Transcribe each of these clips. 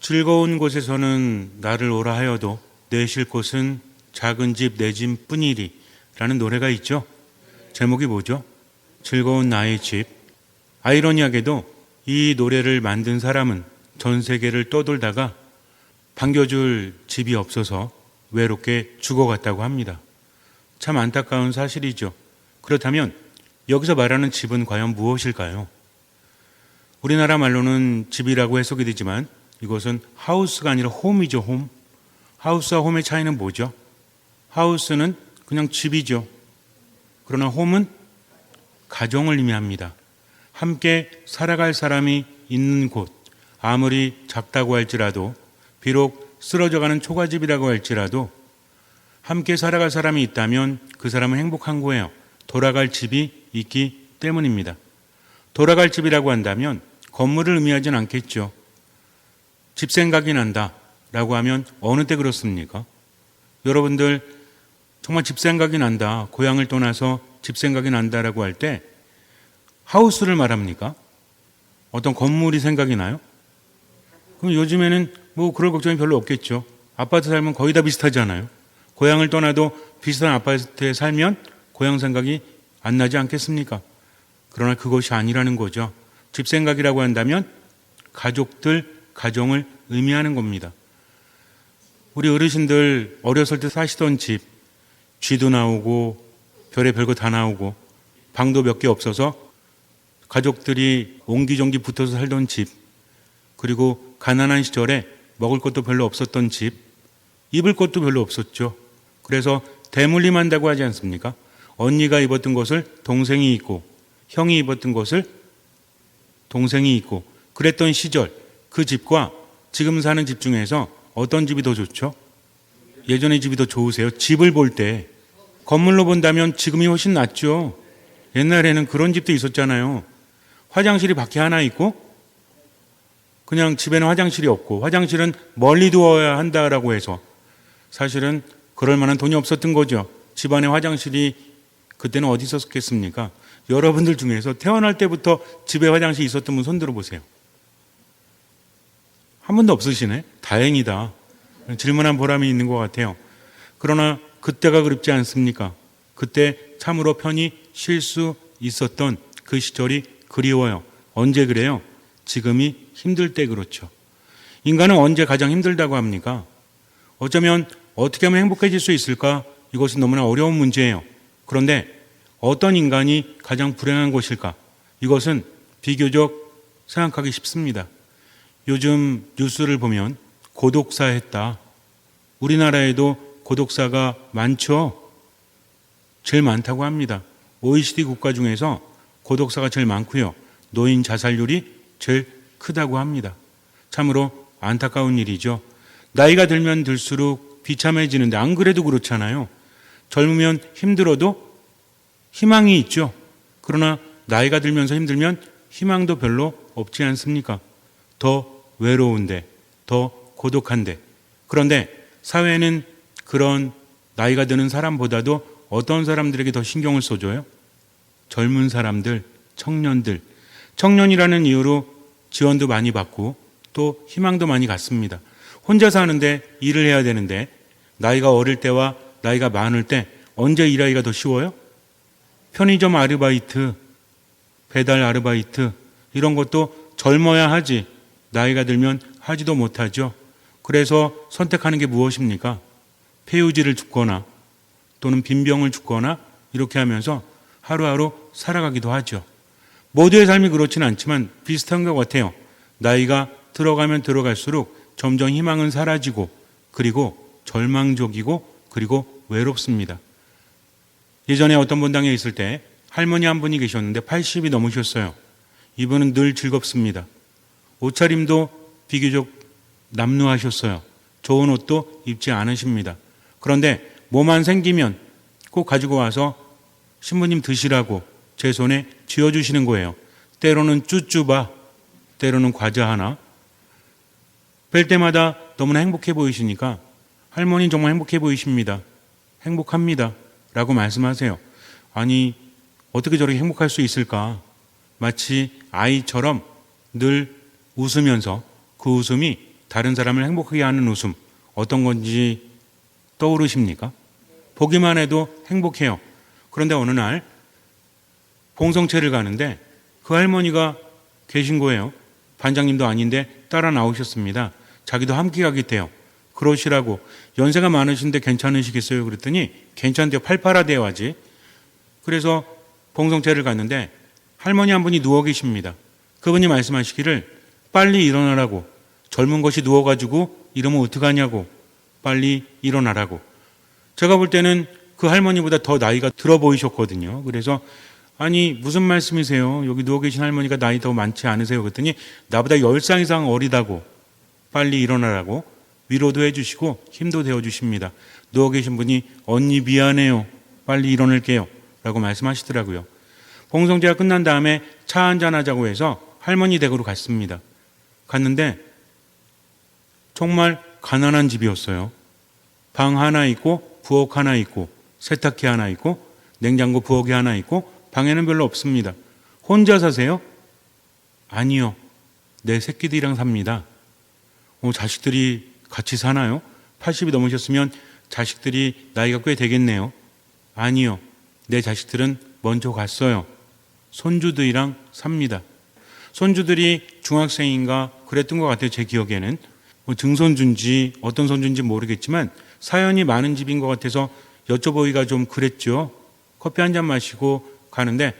즐거운 곳에서는 나를 오라 하여도 내쉴 곳은 작은 집 내 집 뿐이리 라는 노래가 있죠. 제목이 뭐죠? 즐거운 나의 집. 아이러니하게도 이 노래를 만든 사람은 전 세계를 떠돌다가 반겨줄 집이 없어서 외롭게 죽어갔다고 합니다. 참 안타까운 사실이죠. 그렇다면 여기서 말하는 집은 과연 무엇일까요? 우리나라 말로는 집이라고 해석이 되지만 이것은 하우스가 아니라 홈이죠, 홈. 하우스와 홈의 차이는 뭐죠? 하우스는 그냥 집이죠. 그러나 홈은 가정을 의미합니다. 함께 살아갈 사람이 있는 곳, 아무리 작다고 할지라도, 비록 쓰러져가는 초가집이라고 할지라도, 함께 살아갈 사람이 있다면 그 사람은 행복한 거예요. 돌아갈 집이 있기 때문입니다. 돌아갈 집이라고 한다면 건물을 의미하진 않겠죠. 집 생각이 난다. 라고 하면 어느 때 그렇습니까? 여러분들 정말 집 생각이 난다. 고향을 떠나서 집 생각이 난다라고 할 때 하우스를 말합니까? 어떤 건물이 생각이 나요? 그럼 요즘에는 뭐 그럴 걱정이 별로 없겠죠. 아파트 살면 거의 다 비슷하잖아요. 고향을 떠나도 비슷한 아파트에 살면 고향 생각이 안 나지 않겠습니까? 그러나 그것이 아니라는 거죠. 집 생각이라고 한다면 가족들, 가정을 의미하는 겁니다. 우리 어르신들 어렸을 때 사시던 집, 쥐도 나오고 별의 별거 다 나오고 방도 몇 개 없어서 가족들이 옹기종기 붙어서 살던 집, 그리고 가난한 시절에 먹을 것도 별로 없었던 집, 입을 것도 별로 없었죠. 그래서 대물림한다고 하지 않습니까? 언니가 입었던 것을 동생이 입고, 형이 입었던 것을 동생이 입고, 그랬던 시절, 그 집과 지금 사는 집 중에서 어떤 집이 더 좋죠? 예전의 집이 더 좋으세요? 집을 볼 때, 건물로 본다면 지금이 훨씬 낫죠. 옛날에는 그런 집도 있었잖아요. 화장실이 밖에 하나 있고, 그냥 집에는 화장실이 없고, 화장실은 멀리 두어야 한다라고 해서, 사실은 그럴 만한 돈이 없었던 거죠. 집안에 화장실이 그때는 어디 있었겠습니까? 여러분들 중에서 태어날 때부터 집에 화장실이 있었던 분 손들어 보세요. 한 번도 없으시네? 다행이다. 질문한 보람이 있는 것 같아요. 그러나 그때가 그립지 않습니까? 그때 참으로 편히 쉴 수 있었던 그 시절이 그리워요. 언제 그래요? 지금이 힘들 때 그렇죠. 인간은 언제 가장 힘들다고 합니까? 어쩌면 어떻게 하면 행복해질 수 있을까? 이것은 너무나 어려운 문제예요. 그런데 어떤 인간이 가장 불행한 것일까? 이것은 비교적 생각하기 쉽습니다. 요즘 뉴스를 보면 고독사 했다. 우리나라에도 고독사가 많죠? 제일 많다고 합니다. OECD 국가 중에서 고독사가 제일 많고요. 노인 자살률이 제일 크다고 합니다. 참으로 안타까운 일이죠. 나이가 들면 들수록 비참해지는데 안 그래도 그렇잖아요. 젊으면 힘들어도 희망이 있죠. 그러나 나이가 들면서 힘들면 희망도 별로 없지 않습니까? 더 외로운데, 더 고독한데. 그런데 사회는 그런 나이가 드는 사람보다도 어떤 사람들에게 더 신경을 써줘요? 젊은 사람들, 청년들. 청년이라는 이유로 지원도 많이 받고 또 희망도 많이 갖습니다. 혼자 사는데 일을 해야 되는데 나이가 어릴 때와 나이가 많을 때 언제 일하기가 더 쉬워요? 편의점 아르바이트, 배달 아르바이트 이런 것도 젊어야 하지 나이가 들면 하지도 못하죠. 그래서 선택하는 게 무엇입니까? 폐유지를 줍거나 또는 빈병을 줍거나 이렇게 하면서 하루하루 살아가기도 하죠. 모두의 삶이 그렇지는 않지만 비슷한 것 같아요. 나이가 들어가면 들어갈수록 점점 희망은 사라지고 그리고 절망적이고 그리고 외롭습니다. 예전에 어떤 본당에 있을 때 할머니 한 분이 계셨는데 80이 넘으셨어요. 이분은 늘 즐겁습니다. 옷차림도 비교적 남루하셨어요. 좋은 옷도 입지 않으십니다. 그런데 뭐만 생기면 꼭 가지고 와서 신부님 드시라고 제 손에 쥐어주시는 거예요. 때로는 쭈쭈바, 때로는 과자 하나. 뵐 때마다 너무나 행복해 보이시니까 할머니 정말 행복해 보이십니다. 행복합니다. 라고 말씀하세요. 아니, 어떻게 저렇게 행복할 수 있을까? 마치 아이처럼 늘 웃으면서 그 웃음이 다른 사람을 행복하게 하는 웃음 어떤 건지 떠오르십니까? 보기만 해도 행복해요. 그런데 어느 날 봉성체를 가는데 그 할머니가 계신 거예요. 반장님도 아닌데 따라 나오셨습니다. 자기도 함께 가겠대요. 그러시라고 연세가 많으신데 괜찮으시겠어요? 그랬더니 괜찮대요. 팔팔하대요 아직. 그래서 봉성체를 갔는데 할머니 한 분이 누워 계십니다. 그분이 말씀하시기를 빨리 일어나라고 젊은 것이 누워가지고 이러면 어떡하냐고 빨리 일어나라고 제가 볼 때는 그 할머니보다 더 나이가 들어 보이셨거든요. 그래서 아니 무슨 말씀이세요? 여기 누워 계신 할머니가 나이 더 많지 않으세요? 그랬더니 나보다 10살 이상 어리다고 빨리 일어나라고 위로도 해주시고 힘도 되어주십니다. 누워 계신 분이 언니 미안해요. 빨리 일어날게요. 라고 말씀하시더라고요. 봉성제가 끝난 다음에 차 한잔 하자고 해서 할머니 댁으로 갔습니다. 갔는데 정말 가난한 집이었어요. 방 하나 있고 부엌 하나 있고 세탁기 하나 있고 냉장고 부엌이 하나 있고 방에는 별로 없습니다. 혼자 사세요? 아니요. 내 새끼들이랑 삽니다. 어, 자식들이 같이 사나요? 80이 넘으셨으면 자식들이 나이가 꽤 되겠네요. 아니요. 내 자식들은 먼저 갔어요. 손주들이랑 삽니다. 손주들이 중학생인가 그랬던 것 같아요. 제 기억에는. 뭐 등손주인지 어떤 손주인지 모르겠지만 사연이 많은 집인 것 같아서 여쭤보기가 좀 그랬죠. 커피 한 잔 마시고 가는데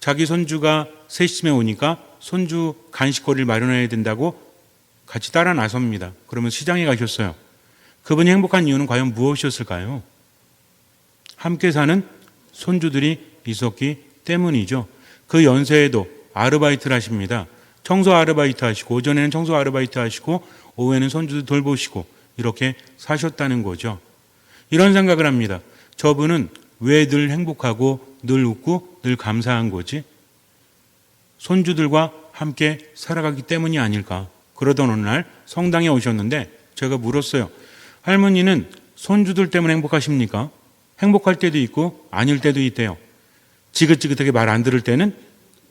자기 손주가 3시쯤에 오니까 손주 간식거리를 마련해야 된다고 같이 따라 나섭니다. 그러면 시장에 가셨어요. 그분이 행복한 이유는 과연 무엇이었을까요? 함께 사는 손주들이 있었기 때문이죠. 그 연세에도 아르바이트를 하십니다. 청소 아르바이트 하시고 오전에는 청소 아르바이트 하시고 오후에는 손주들 돌보시고 이렇게 사셨다는 거죠. 이런 생각을 합니다. 저분은 왜 늘 행복하고 늘 웃고 늘 감사한 거지? 손주들과 함께 살아가기 때문이 아닐까. 그러던 어느 날 성당에 오셨는데 제가 물었어요. 할머니는 손주들 때문에 행복하십니까? 행복할 때도 있고 아닐 때도 있대요. 지긋지긋하게 말 안 들을 때는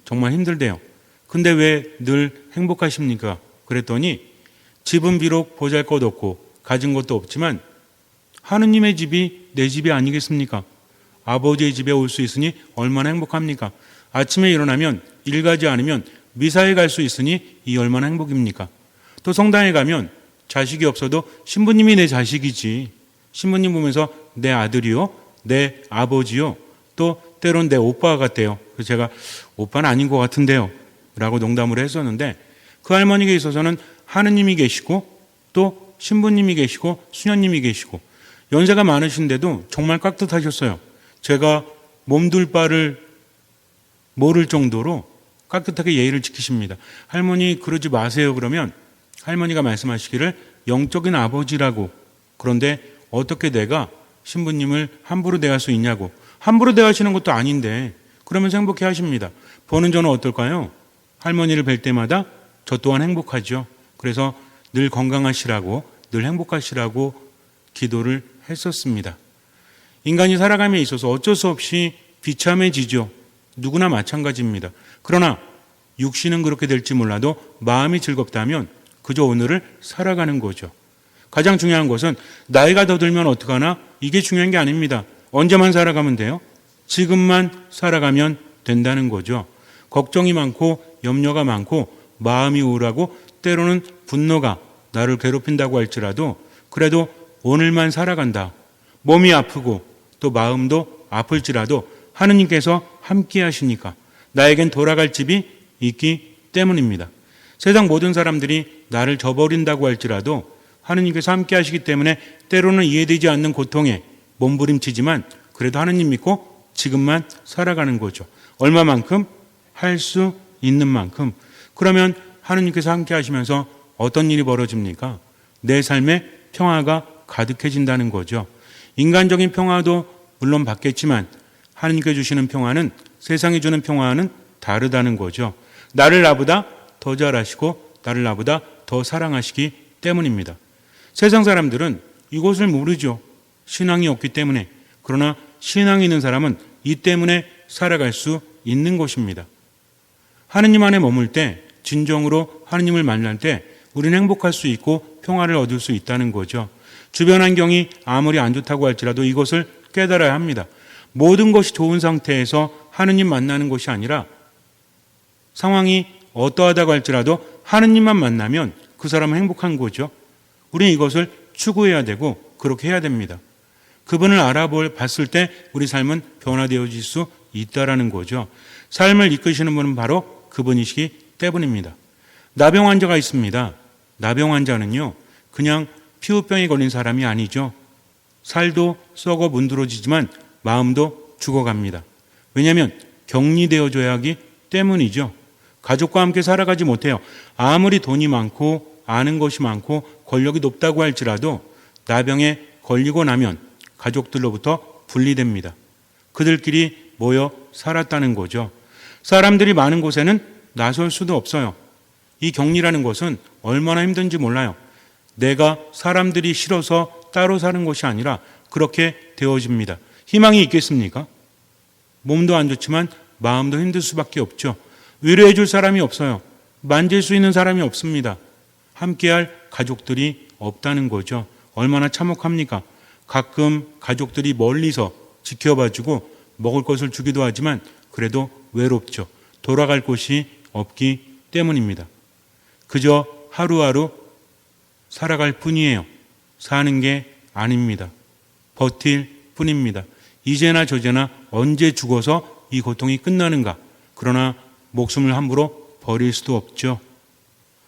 정말 힘들대요. 근데 왜 늘 행복하십니까? 그랬더니 집은 비록 보잘 것 없고 가진 것도 없지만 하느님의 집이 내 집이 아니겠습니까? 아버지의 집에 올 수 있으니 얼마나 행복합니까? 아침에 일어나면 일 가지 않으면 미사에 갈 수 있으니 이 얼마나 행복입니까? 또 성당에 가면 자식이 없어도 신부님이 내 자식이지. 신부님 보면서 내 아들이요, 내 아버지요, 또 때론 내 오빠 같대요. 그래서 제가 오빠는 아닌 것 같은데요. 라고 농담을 했었는데 그 할머니에게 있어서는 하느님이 계시고 또 신부님이 계시고 수녀님이 계시고 연세가 많으신데도 정말 깍듯하셨어요. 제가 몸둘 바를 모를 정도로 깍듯하게 예의를 지키십니다. 할머니 그러지 마세요 그러면 할머니가 말씀하시기를 영적인 아버지라고 그런데 어떻게 내가 신부님을 함부로 대할 수 있냐고 함부로 대하시는 것도 아닌데 그러면서 행복해 하십니다. 보는 저는 어떨까요? 할머니를 뵐 때마다 저 또한 행복하죠. 그래서 늘 건강하시라고 늘 행복하시라고 기도를 했었습니다. 인간이 살아감에 있어서 어쩔 수 없이 비참해지죠. 누구나 마찬가지입니다. 그러나 육신은 그렇게 될지 몰라도 마음이 즐겁다면 그저 오늘을 살아가는 거죠. 가장 중요한 것은 나이가 더 들면 어떡하나 이게 중요한 게 아닙니다. 언제만 살아가면 돼요? 지금만 살아가면 된다는 거죠. 걱정이 많고 염려가 많고 마음이 우울하고 때로는 분노가 나를 괴롭힌다고 할지라도 그래도 오늘만 살아간다. 몸이 아프고 또 마음도 아플지라도 하느님께서 함께 하시니까 나에겐 돌아갈 집이 있기 때문입니다. 세상 모든 사람들이 나를 저버린다고 할지라도 하느님께서 함께 하시기 때문에 때로는 이해되지 않는 고통에 몸부림치지만 그래도 하느님 믿고 지금만 살아가는 거죠. 얼마만큼 할 수 있는 만큼 그러면 하느님께서 함께 하시면서 어떤 일이 벌어집니까? 내 삶에 평화가 가득해진다는 거죠. 인간적인 평화도 물론 받겠지만 하느님께 주시는 평화는 세상이 주는 평화는 다르다는 거죠. 나를 나보다 더 잘하시고 나를 나보다 더 사랑하시기 때문입니다. 세상 사람들은 이것을 모르죠. 신앙이 없기 때문에. 그러나 신앙이 있는 사람은 이 때문에 살아갈 수 있는 것입니다. 하느님 안에 머물 때, 진정으로 하느님을 만날 때 우리는 행복할 수 있고 평화를 얻을 수 있다는 거죠. 주변 환경이 아무리 안 좋다고 할지라도 이것을 깨달아야 합니다. 모든 것이 좋은 상태에서 하느님 만나는 것이 아니라 상황이 어떠하다고 할지라도 하느님만 만나면 그 사람은 행복한 거죠. 우리는 이것을 추구해야 되고 그렇게 해야 됩니다. 그분을 알아볼 봤을 때 우리 삶은 변화되어질 수 있다라는 거죠. 삶을 이끄시는 분은 바로 그분이시기 때문입니다. 나병 환자가 있습니다. 나병 환자는요, 그냥 피부병에 걸린 사람이 아니죠. 살도 썩어 문드러지지만 마음도 죽어갑니다. 왜냐하면 격리되어줘야 하기 때문이죠. 가족과 함께 살아가지 못해요. 아무리 돈이 많고 아는 것이 많고 권력이 높다고 할지라도 나병에 걸리고 나면 가족들로부터 분리됩니다. 그들끼리 모여 살았다는 거죠. 사람들이 많은 곳에는 나설 수도 없어요. 이 격리라는 것은 얼마나 힘든지 몰라요. 내가 사람들이 싫어서 따로 사는 것이 아니라 그렇게 되어집니다. 희망이 있겠습니까? 몸도 안 좋지만 마음도 힘들 수밖에 없죠. 위로해 줄 사람이 없어요. 만질 수 있는 사람이 없습니다. 함께할 가족들이 없다는 거죠. 얼마나 참혹합니까? 가끔 가족들이 멀리서 지켜봐주고 먹을 것을 주기도 하지만 그래도 외롭죠. 돌아갈 곳이 없기 때문입니다. 그저 하루하루 살아갈 뿐이에요. 사는 게 아닙니다. 버틸 뿐입니다. 이제나 저제나 언제 죽어서 이 고통이 끝나는가. 그러나 목숨을 함부로 버릴 수도 없죠.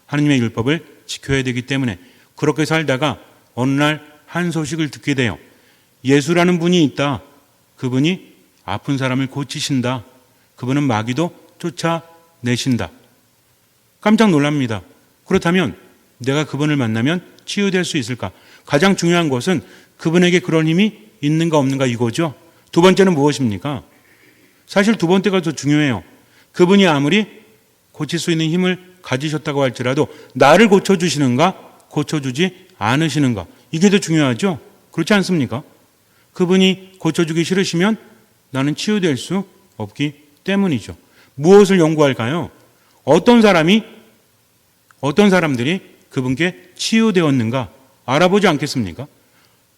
하느님의 율법을 지켜야 되기 때문에 그렇게 살다가 어느 날 한 소식을 듣게 돼요. 예수라는 분이 있다. 그분이 아픈 사람을 고치신다. 그분은 마귀도 쫓아내신다. 깜짝 놀랍니다. 그렇다면 내가 그분을 만나면 치유될 수 있을까? 가장 중요한 것은 그분에게 그런 힘이 있는가 없는가 이거죠. 두 번째는 무엇입니까? 사실 두 번째가 더 중요해요. 그분이 아무리 고칠 수 있는 힘을 가지셨다고 할지라도 나를 고쳐주시는가, 고쳐주지 않으시는가. 이게 더 중요하죠? 그렇지 않습니까? 그분이 고쳐주기 싫으시면 나는 치유될 수 없기 때문이죠. 무엇을 연구할까요? 어떤 사람이, 어떤 사람들이 그분께 치유되었는가 알아보지 않겠습니까?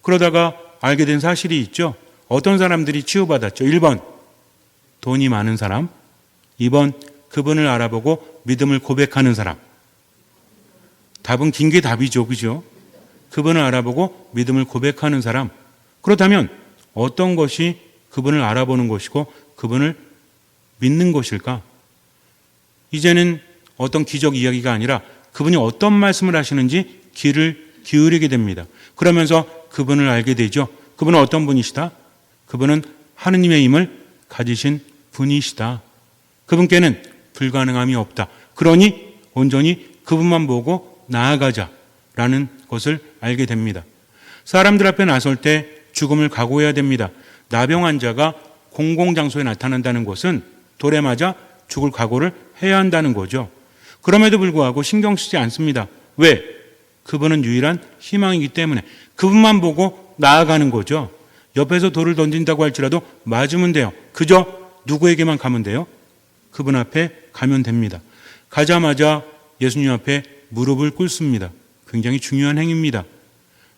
그러다가 알게 된 사실이 있죠. 어떤 사람들이 치유받았죠. 1번, 돈이 많은 사람. 2번, 그분을 알아보고 믿음을 고백하는 사람. 답은 긴 게 답이죠. 그죠? 그분을 알아보고 믿음을 고백하는 사람. 그렇다면 어떤 것이 그분을 알아보는 것이고 그분을 믿는 것일까? 이제는 어떤 기적 이야기가 아니라 그분이 어떤 말씀을 하시는지 귀를 기울이게 됩니다. 그러면서 그분을 알게 되죠. 그분은 어떤 분이시다? 그분은 하느님의 힘을 가지신 분이시다. 그분께는 불가능함이 없다. 그러니 온전히 그분만 보고 나아가자라는 것을 알게 됩니다. 사람들 앞에 나설 때 죽음을 각오해야 됩니다. 나병 환자가 공공장소에 나타난다는 것은 돌에 맞아 죽을 각오를 해야 한다는 거죠. 그럼에도 불구하고 신경 쓰지 않습니다. 왜? 그분은 유일한 희망이기 때문에 그분만 보고 나아가는 거죠. 옆에서 돌을 던진다고 할지라도 맞으면 돼요. 그저 누구에게만 가면 돼요? 그분 앞에 가면 됩니다. 가자마자 예수님 앞에 무릎을 꿇습니다. 굉장히 중요한 행위입니다.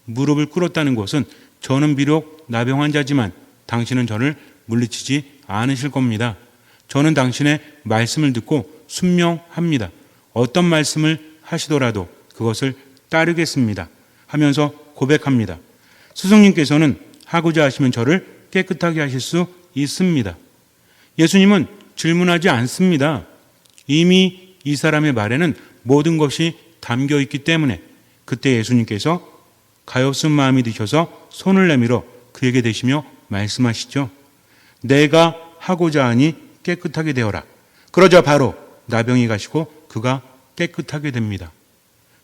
무릎을 꿇었다는 것은 저는 비록 나병 환자지만 당신은 저를 물리치지 않으실 겁니다. 저는 당신의 말씀을 듣고 순명합니다. 어떤 말씀을 하시더라도 그것을 따르겠습니다. 하면서 고백합니다. 스승님께서는 하고자 하시면 저를 깨끗하게 하실 수 있습니다. 예수님은 질문하지 않습니다. 이미 이 사람의 말에는 모든 것이 담겨 있기 때문에 그때 예수님께서 가엾은 마음이 드셔서 손을 내밀어 그에게 대시며 말씀하시죠. 내가 하고자 하니 깨끗하게 되어라. 그러자 바로 나병이 가시고 그가 깨끗하게 됩니다.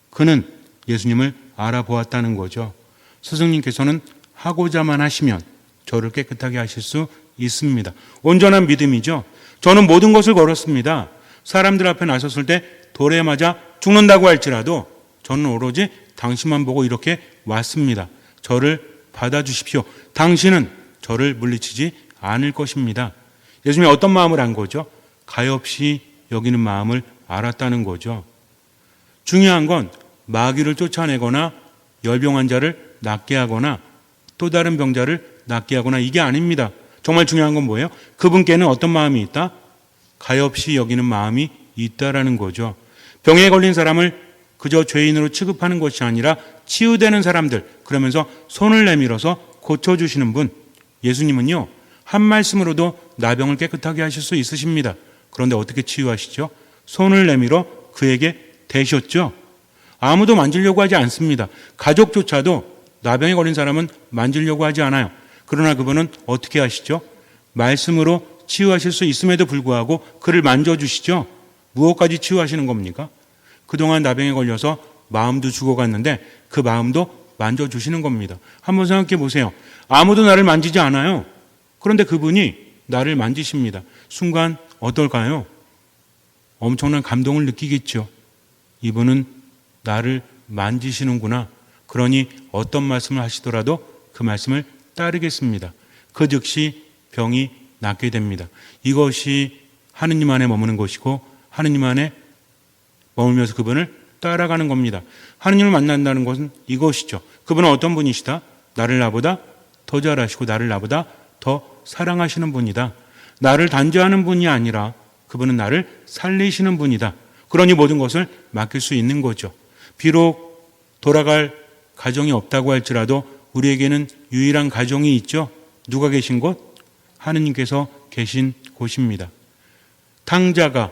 그는 예수님을 알아보았다는 거죠. 스승님께서는 하고자만 하시면 저를 깨끗하게 하실 수 있습니다. 온전한 믿음이죠. 저는 모든 것을 걸었습니다. 사람들 앞에 나섰을 때 돌에 맞아 죽는다고 할지라도 저는 오로지 당신만 보고 이렇게 왔습니다. 저를 받아주십시오. 당신은 저를 물리치지 않을 것입니다. 예수님이 어떤 마음을 안 거죠? 가엾이 여기는 마음을 알았다는 거죠. 중요한 건 마귀를 쫓아내거나 열병 환자를 낫게 하거나 또 다른 병자를 낫게 하거나 이게 아닙니다. 정말 중요한 건 뭐예요? 그분께는 어떤 마음이 있다? 가엾이 여기는 마음이 있다라는 거죠. 병에 걸린 사람을 그저 죄인으로 취급하는 것이 아니라 치유되는 사람들 그러면서 손을 내밀어서 고쳐주시는 분 예수님은요 한 말씀으로도 나병을 깨끗하게 하실 수 있으십니다. 그런데 어떻게 치유하시죠? 손을 내밀어 그에게 대셨죠. 아무도 만지려고 하지 않습니다. 가족조차도 나병에 걸린 사람은 만지려고 하지 않아요. 그러나 그분은 어떻게 하시죠? 말씀으로 치유하실 수 있음에도 불구하고 그를 만져주시죠. 무엇까지 치유하시는 겁니까? 그동안 나병에 걸려서 마음도 죽어갔는데 그 마음도 만져주시는 겁니다. 한번 생각해 보세요. 아무도 나를 만지지 않아요. 그런데 그분이 나를 만지십니다. 순간 어떨까요? 엄청난 감동을 느끼겠죠. 이분은 나를 만지시는구나. 그러니 어떤 말씀을 하시더라도 그 말씀을 따르겠습니다. 그 즉시 병이 낫게 됩니다. 이것이 하느님 안에 머무는 것이고 하느님 안에 머물면서 그분을 따라가는 겁니다. 하느님을 만난다는 것은 이것이죠. 그분은 어떤 분이시다? 나를 나보다 더 잘하시고 나를 나보다 더 사랑하시는 분이다. 나를 단죄하는 분이 아니라 그분은 나를 살리시는 분이다. 그러니 모든 것을 맡길 수 있는 거죠. 비록 돌아갈 가정이 없다고 할지라도 우리에게는 유일한 가정이 있죠. 누가 계신 곳? 하느님께서 계신 곳입니다. 탕자가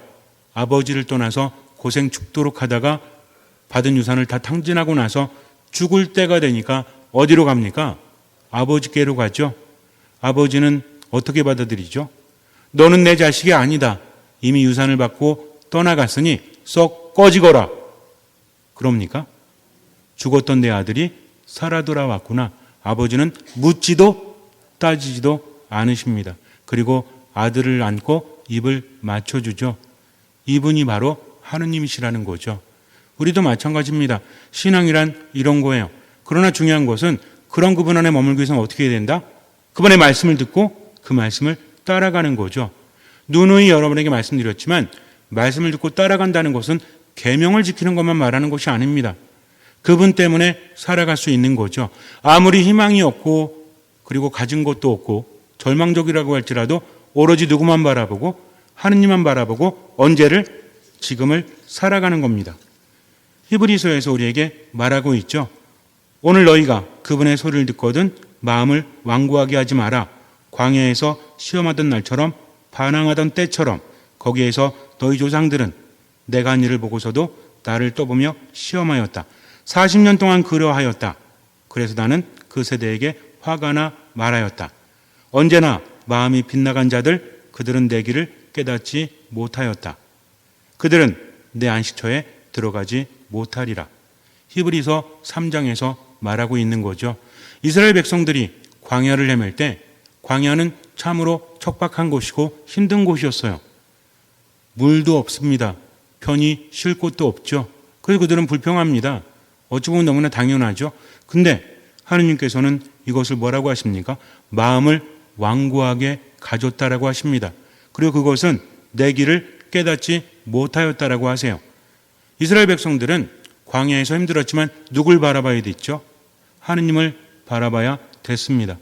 아버지를 떠나서 고생 죽도록 하다가 받은 유산을 다 탕진하고 나서 죽을 때가 되니까 어디로 갑니까? 아버지께로 가죠. 아버지는 어떻게 받아들이죠? 너는 내 자식이 아니다. 이미 유산을 받고 떠나갔으니 썩 꺼지거라. 그럽니까? 죽었던 내 아들이 살아 돌아왔구나. 아버지는 묻지도 따지지도 않으십니다. 그리고 아들을 안고 입을 맞춰주죠. 이분이 바로 하느님이시라는 거죠. 우리도 마찬가지입니다. 신앙이란 이런 거예요. 그러나 중요한 것은 그런 그분 안에 머물기 위해서는 어떻게 해야 된다? 그분의 말씀을 듣고 그 말씀을 따라가는 거죠. 누누이 여러분에게 말씀드렸지만 말씀을 듣고 따라간다는 것은 계명을 지키는 것만 말하는 것이 아닙니다. 그분 때문에 살아갈 수 있는 거죠. 아무리 희망이 없고 그리고 가진 것도 없고 절망적이라고 할지라도 오로지 누구만 바라보고 하느님만 바라보고 언제를 지금을 살아가는 겁니다. 히브리서에서 우리에게 말하고 있죠. 오늘 너희가 그분의 소리를 듣거든 마음을 완고하게 하지 마라. 광야에서 시험하던 날처럼 반항하던 때처럼 거기에서 너희 조상들은 내가 한 일을 보고서도 나를 떠보며 시험하였다. 40년 동안 그러하였다. 그래서 나는 그 세대에게 화가 나 말하였다. 언제나 마음이 빗나간 자들 그들은 내 길을 깨닫지 못하였다. 그들은 내 안식처에 들어가지 못하리라. 히브리서 3장에서 말하고 있는 거죠. 이스라엘 백성들이 광야를 헤맬 때 광야는 참으로 척박한 곳이고 힘든 곳이었어요. 물도 없습니다. 편히 쉴 곳도 없죠. 그래서 그들은 불평합니다. 어찌 보면 너무나 당연하죠. 근데 하느님께서는 이것을 뭐라고 하십니까? 마음을 완고하게 가졌다라고 하십니다. 그리고 그것은 내 길을 깨닫지 못하였다라고 하세요. 이스라엘 백성들은 광야에서 힘들었지만 누굴 바라봐야 됐죠? 하느님을 바라봐야 됐습니다.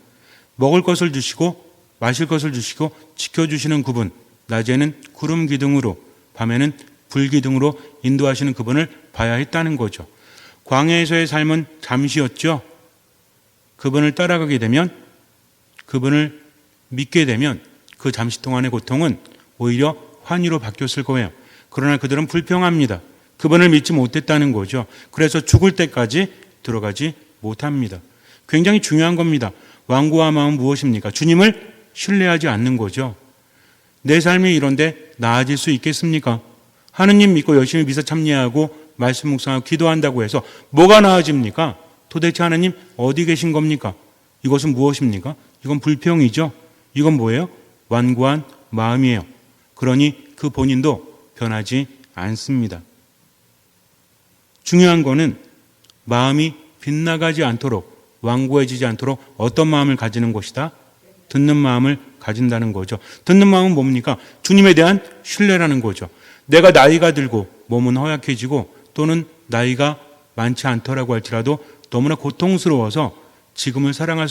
먹을 것을 주시고 마실 것을 주시고 지켜주시는 그분, 낮에는 구름 기둥으로, 밤에는 불 기둥으로 인도하시는 그분을 봐야 했다는 거죠. 광야에서의 삶은 잠시였죠. 그분을 따라가게 되면, 그분을 믿게 되면 그 잠시 동안의 고통은 오히려 환희로 바뀌었을 거예요. 그러나 그들은 불평합니다. 그분을 믿지 못했다는 거죠. 그래서 죽을 때까지 들어가지 못합니다. 굉장히 중요한 겁니다. 완고한 마음은 무엇입니까? 주님을 신뢰하지 않는 거죠. 내 삶이 이런데 나아질 수 있겠습니까? 하느님 믿고 열심히 미사 참여하고 말씀 묵상하고 기도한다고 해서 뭐가 나아집니까? 도대체 하나님 어디 계신 겁니까? 이것은 무엇입니까? 이건 불평이죠. 이건 뭐예요? 완고한 마음이에요. 그러니 그 본인도 변하지 않습니다. 중요한 거는 마음이 빗나가지 않도록 완고해지지 않도록 어떤 마음을 가지는 것이다? 듣는 마음을 가진다는 거죠. 듣는 마음은 뭡니까? 주님에 대한 신뢰라는 거죠. 내가 나이가 들고 몸은 허약해지고 또는 나이가 많지 않더라고 할지라도 너무나 고통스러워서 지금을 살아갈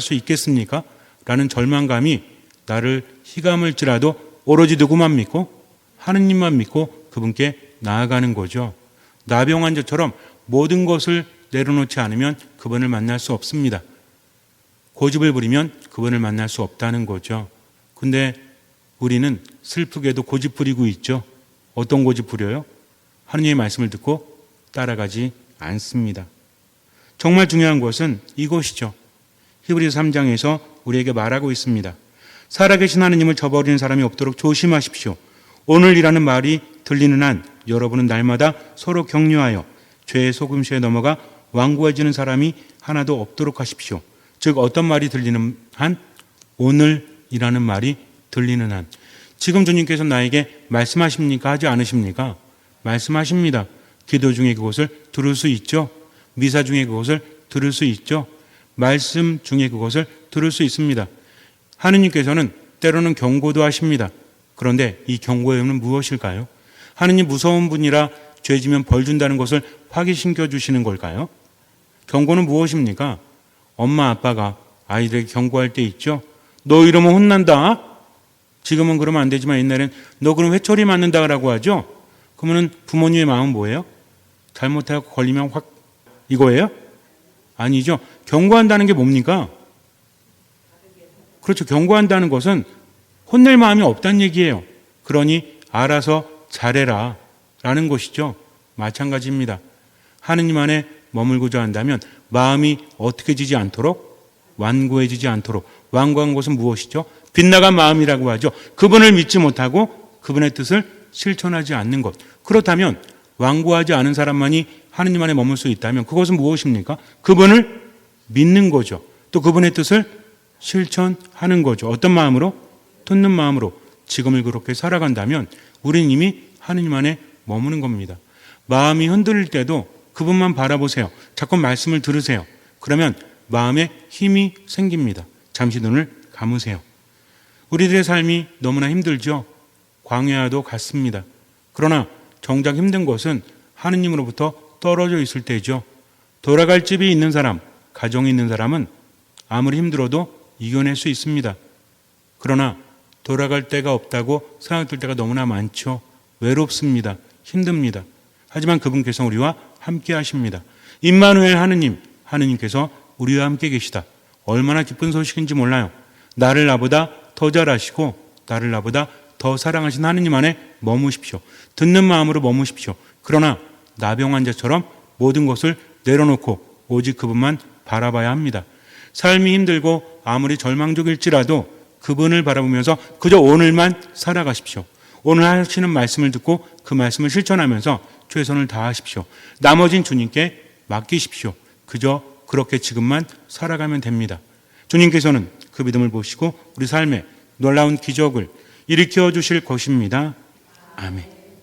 수, 있겠습니까? 라는 절망감이 나를 희감을지라도 오로지 누구만 믿고 하느님만 믿고 그분께 나아가는 거죠. 나병 환자처럼 모든 것을 내려놓지 않으면 그분을 만날 수 없습니다. 고집을 부리면 그분을 만날 수 없다는 거죠. 근데 우리는 슬프게도 고집 부리고 있죠. 어떤 고집 부려요? 하느님의 말씀을 듣고 따라가지 않습니다. 정말 중요한 것은 이것이죠. 히브리서 3장에서 우리에게 말하고 있습니다. 살아계신 하느님을 저버리는 사람이 없도록 조심하십시오. 오늘이라는 말이 들리는 한 여러분은 날마다 서로 격려하여 죄의 속임수에 넘어가 완고해지는 사람이 하나도 없도록 하십시오. 즉 어떤 말이 들리는 한 오늘이라는 말이 들리는 한 지금 주님께서 나에게 말씀하십니까 하지 않으십니까? 말씀하십니다. 기도 중에 그것을 들을 수 있죠. 미사 중에 그것을 들을 수 있죠. 말씀 중에 그것을 들을 수 있습니다. 하느님께서는 때로는 경고도 하십니다. 그런데 이 경고의 의미는 무엇일까요? 하느님 무서운 분이라 죄 지면 벌 준다는 것을 확인시켜 주시는 걸까요? 경고는 무엇입니까? 엄마 아빠가 아이들에게 경고할 때 있죠. 너 이러면 혼난다. 지금은 그러면 안 되지만 옛날엔 너 그럼 회초리 맞는다라고 하죠. 그러면은 부모님의 마음은 뭐예요? 잘못하고 걸리면 확 이거예요? 아니죠. 경고한다는 게 뭡니까? 그렇죠. 경고한다는 것은 혼낼 마음이 없다는 얘기예요. 그러니 알아서 잘해라 라는 것이죠. 마찬가지입니다. 하느님 안에 머물고자 한다면 마음이 어떻게 지지 않도록 완고해지지 않도록 완고한 것은 무엇이죠? 빗나간 마음이라고 하죠. 그분을 믿지 못하고 그분의 뜻을 실천하지 않는 것. 그렇다면 완고하지 않은 사람만이 하느님 안에 머물 수 있다면 그것은 무엇입니까? 그분을 믿는 거죠. 또 그분의 뜻을 실천하는 거죠. 어떤 마음으로? 듣는 마음으로 지금을 그렇게 살아간다면 우리는 이미 하느님 안에 머무는 겁니다. 마음이 흔들릴 때도 그분만 바라보세요. 자꾸 말씀을 들으세요. 그러면 마음에 힘이 생깁니다. 잠시 눈을 감으세요. 우리들의 삶이 너무나 힘들죠. 광야도 같습니다. 그러나 정작 힘든 것은 하느님으로부터 떨어져 있을 때죠. 돌아갈 집이 있는 사람, 가정이 있는 사람은 아무리 힘들어도 이겨낼 수 있습니다. 그러나 돌아갈 데가 없다고 생각될 때가 너무나 많죠. 외롭습니다. 힘듭니다. 하지만 그분께서 우리와 함께 하십니다. 임마누엘 하느님, 하느님께서 우리와 함께 계시다. 얼마나 기쁜 소식인지 몰라요. 나를 나보다 더 잘하시고 나를 나보다 더 사랑하신 하느님 안에 머무십시오. 듣는 마음으로 머무십시오. 그러나 나병 환자처럼 모든 것을 내려놓고 오직 그분만 바라봐야 합니다. 삶이 힘들고 아무리 절망적일지라도 그분을 바라보면서 그저 오늘만 살아가십시오. 오늘 하시는 말씀을 듣고 그 말씀을 실천하면서 최선을 다하십시오. 나머진 주님께 맡기십시오. 그저 그렇게 지금만 살아가면 됩니다. 주님께서는 그 믿음을 보시고 우리 삶에 놀라운 기적을 일으켜 주실 것입니다. 아멘.